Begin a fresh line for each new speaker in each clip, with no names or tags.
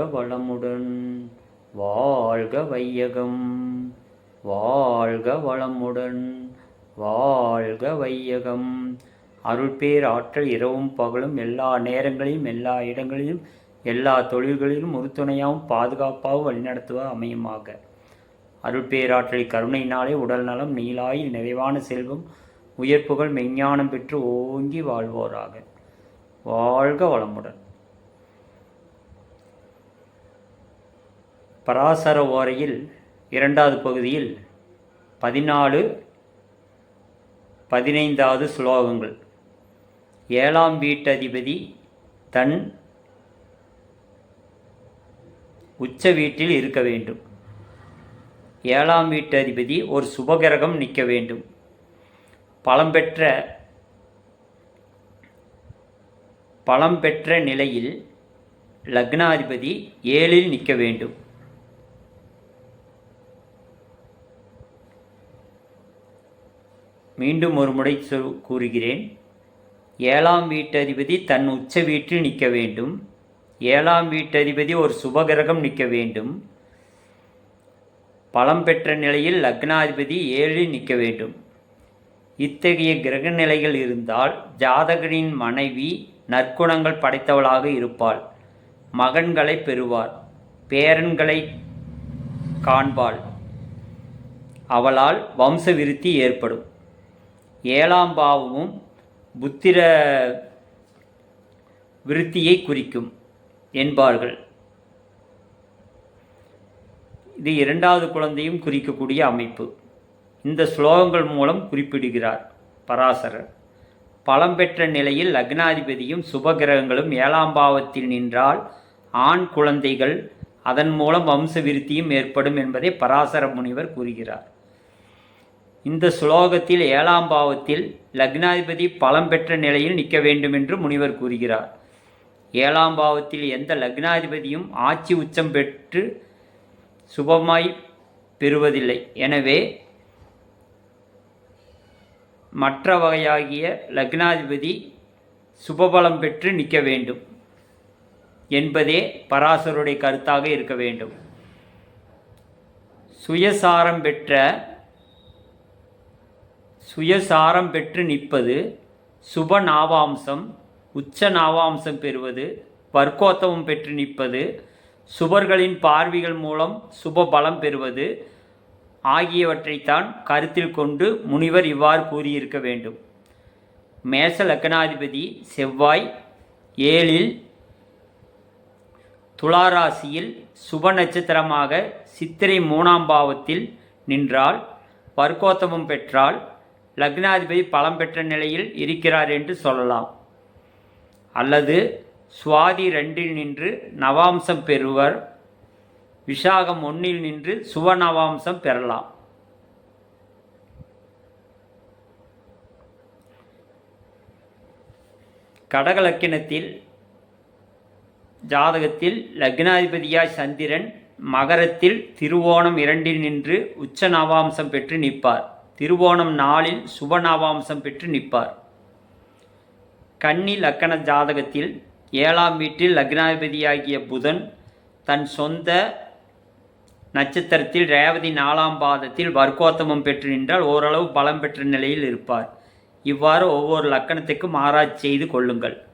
வளமுடன் வாழ்க வையகம். வாழ்க வளமுடன் வாழ்க வையகம். அருள்பேர் ஆற்றல் இரவும் பகலும் எல்லா நேரங்களிலும் எல்லா இடங்களிலும் எல்லா தொழில்களிலும் உறுதுணையாகவும் பாதுகாப்பாகவும் வழிநடத்துவ அமையுமாக. அருள்பேராற்றலை கருணையினாலே உடல் நலம் நீலாயில் நிறைவான செல்வம் உயர்ப்புகள் மெஞ்ஞானம் பெற்று ஓங்கி வாழ்வோராக. வாழ்க வளமுடன். பராசர ஓரையில் இரண்டாவது பகுதியில் பதினாலு பதினைந்தாவது ஸ்லோகங்கள் ஏழாம் வீட்டதிபதி தன் உச்ச வீட்டில் இருக்க வேண்டும். ஏழாம் வீட்டதிபதி ஒரு சுபகிரகம் நிற்க வேண்டும். பலம்பெற்ற பலம் பெற்ற நிலையில் லக்னாதிபதி ஏழில் நிற்க வேண்டும். மீண்டும் ஒரு முறை சொல் கூறுகிறேன். ஏழாம் வீட்டதிபதி தன் உச்ச வீட்டில் நிற்க வேண்டும். ஏழாம் வீட்டதிபதி ஒரு சுபகிரகம் நிற்க வேண்டும். பலம் பெற்ற நிலையில் லக்னாதிபதி ஏழில் நிற்க வேண்டும். இத்தகைய கிரக நிலைகள் இருந்தால் ஜாதகனின் மனைவி நற்குணங்கள் படைத்தவளாக இருப்பாள். மகன்களை பெறுவார் பேரன்களை காண்பாள். அவளால் வம்ச விருத்தி ஏற்படும். ஏழாம் பாவமும் புத்திர விருத்தியை குறிக்கும் என்பார்கள். இது இரண்டாவது குழந்தையும் குறிக்கக்கூடிய அமைப்பு. இந்த ஸ்லோகங்கள் மூலம் குறிப்பிடுகிறார் பராசரர். பலம் பெற்ற நிலையில் லக்னாதிபதியும் சுபகிரகங்களும் ஏழாம் பாவத்தில் நின்றால் ஆண் குழந்தைகள் அதன் மூலம் வம்ச விருத்தியும் ஏற்படும் என்பதை பராசர முனிவர் கூறுகிறார். இந்த ஸ்லோகத்தில் ஏழாம் பாவத்தில் லக்னாதிபதி பலம் பெற்ற நிலையில் நிற்க வேண்டும் என்று முனிவர் கூறுகிறார். ஏழாம் பாவத்தில் எந்த லக்னாதிபதியும் ஆட்சி உச்சம் பெற்று சுபமாய் பெறுவதில்லை. எனவே மற்ற வகையாகிய லக்னாதிபதி சுபபலம் பெற்று நிற்க வேண்டும் என்பதே பராசருடைய கருத்தாக இருக்க வேண்டும். சுயசாரம் பெற்ற சுயசாரம் பெற்று நிற்பது சுப நாவாம்சம் உச்ச நாவாம்சம் பெறுவது வர்க்கோத்தவம் பெற்று நிற்பது சுபர்களின் பார்வைகள் மூலம் சுப பலம் பெறுவது ஆகியவற்றைத்தான் கருத்தில் கொண்டு முனிவர் இவ்வாறு கூறியிருக்க வேண்டும். மேச லக்னாதிபதி செவ்வாய் ஏழில் துளாராசியில் சுப நட்சத்திரமாக சித்திரை மூணாம் பாவத்தில் நின்றால் வர்க்கோத்தமம் பெற்றால் லக்னாதிபதி பலம் பெற்ற நிலையில் இருக்கிறார் என்று சொல்லலாம். அல்லது சுவாதி ரெண்டில் நின்று நவாம்சம் பெறுவர் விஷாகம் ஒன்றில் நின்று சுவநவாம்சம் பெறலாம். கடகலக்கினத்தில் ஜாதகத்தில் லக்னாதிபதியாய் சந்திரன் மகரத்தில் திருவோணம் இரண்டில் நின்று உச்ச நவாம்சம் பெற்று நிற்பார். திருவோணம் நாளில் சுப பெற்று நிற்பார். கன்னி லக்கண ஜாதகத்தில் ஏழாம் வீட்டில் லக்னாதிபதியாகிய புதன் தன் சொந்த நட்சத்திரத்தில் ரேவதி நாலாம் பாதத்தில் வர்க்கோத்தமம் பெற்று நின்றால் ஓரளவு பலம் பெற்ற நிலையில் இருப்பார். இவ்வாறு ஒவ்வொரு லக்கணத்துக்கும் ஆராய்ச்சி செய்து கொள்ளுங்கள்.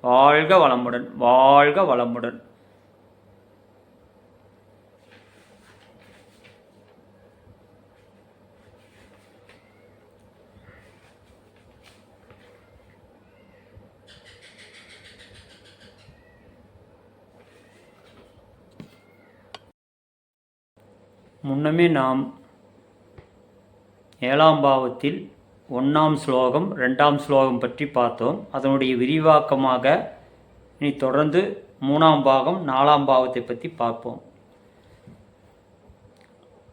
வாழ்க வளமுடன் வாழ்க வளமுடன். முன்னமே நாம் ஏழாம் பாவத்தில் ஒன்றாம் ஸ்லோகம் ரெண்டாம் ஸ்லோகம் பற்றி பார்த்தோம். அதனுடைய விரிவாக்கமாக இனி தொடர்ந்து மூணாம் பாகம் நாலாம் பாவத்தை பற்றி பார்ப்போம்.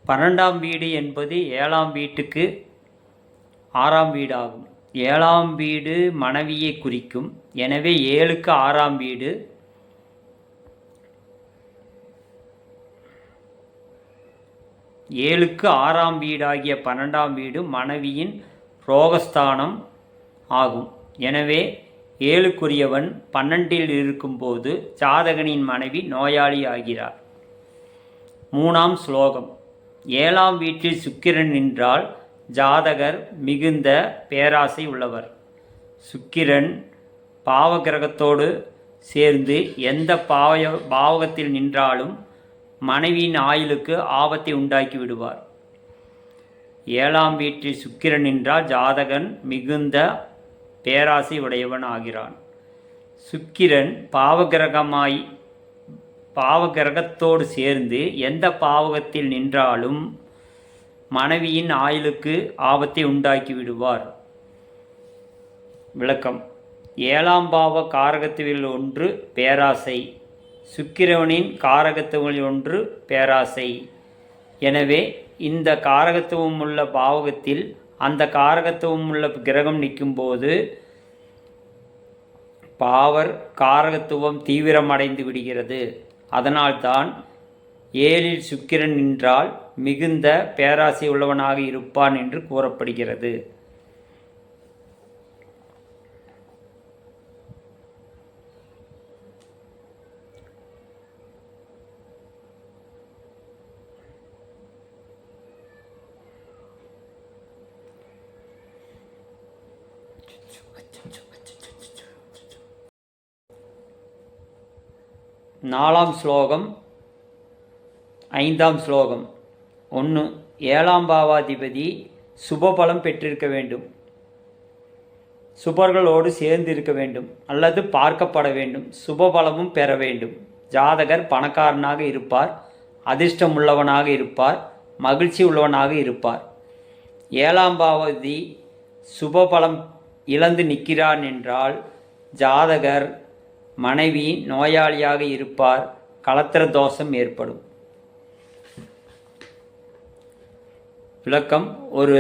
பன்னெண்டாம் வீடு என்பது ஏழாம் வீட்டுக்கு ஆறாம் வீடாகும். ஏழாம் வீடு மனைவியை குறிக்கும். எனவே ஏழுக்கு ஆறாம் வீடு ஏழுக்கு ஆறாம் வீடாகிய பன்னெண்டாம் வீடு மனைவியின் ரோகஸ்தானம் ஆகும். எனவே ஏழுக்குரியவன் பன்னெண்டில் இருக்கும்போது ஜாதகனின் மனைவி நோயாளி ஆகிறார் மூணாம் ஸ்லோகம். ஏழாம் வீட்டில் சுக்கிரன் நின்றால் ஜாதகர் மிகுந்த பேராசை உள்ளவர். சுக்கிரன் பாவகிரகத்தோடு சேர்ந்து எந்த பாவ பாவகத்தில் நின்றாலும் மனைவியின் ஆயுளுக்கு ஆபத்தை உண்டாக்கி விடுவார். ஏழாம் வீட்டில் சுக்கிரன் என்றால் ஜாதகன் மிகுந்த பேராசை உடையவன் ஆகிறான். சுக்கிரன் பாவகிரகமாய் பாவகிரகத்தோடு சேர்ந்து எந்த பாவகத்தில் நின்றாலும் மனைவியின் ஆயுளுக்கு ஆபத்தை உண்டாக்கி விடுவார். விளக்கம். ஏழாம் பாவ காரகத்தில் ஒன்று பேராசை. சுக்கிரவனின் காரகத்துவங்களில் ஒன்று பேராசை. எனவே இந்த காரகத்துவம் உள்ள பாவகத்தில் அந்த காரகத்துவம் உள்ள கிரகம் நிற்கும்போது பாவர் காரகத்துவம் தீவிரமடைந்து விடுகிறது. அதனால்தான் ஏழில் சுக்கிரன் நின்றால் மிகுந்த பேராசை உள்ளவனாக இருப்பான் என்று கூறப்படுகிறது. நாலாம் ஸ்லோகம் ஐந்தாம் ஸ்லோகம். ஒன்று ஏழாம் பாவாதிபதி சுபபலம் பெற்றிருக்க வேண்டும். சுபர்களோடு சேர்ந்து இருக்க வேண்டும் அல்லது பார்க்கப்பட வேண்டும் சுபபலமும் பெற வேண்டும். ஜாதகர் பணக்காரனாக இருப்பார் அதிர்ஷ்டம் உள்ளவனாக இருப்பார் மகிழ்ச்சி உள்ளவனாக இருப்பார். ஏழாம் பாவதி சுபபலம் இழந்து நிற்கிறான் என்றால் ஜாதகர் மனைவி நோயாளியாக இருப்பார் கலத்திர தோஷம் ஏற்படும். விளக்கம் ஒரு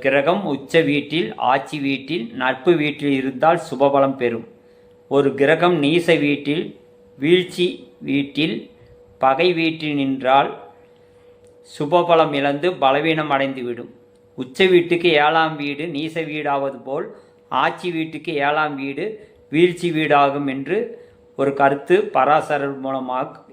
கிரகம் உச்ச வீட்டில் ஆட்சி வீட்டில் நட்பு வீட்டில் இருந்தால் சுபபலம் பெறும். ஒரு கிரகம் நீச வீட்டில் வீழ்ச்சி வீட்டில் பகை வீட்டில் நின்றால் சுபபலம் இழந்து பலவீனம் அடைந்துவிடும். உச்ச வீட்டுக்கு ஏழாம் வீடு நீச வீடாவது போல் ஆட்சி வீட்டுக்கு ஏழாம் வீடு வீழ்ச்சி வீடாகும் என்று ஒரு கருத்து பராசரர் மூலமாக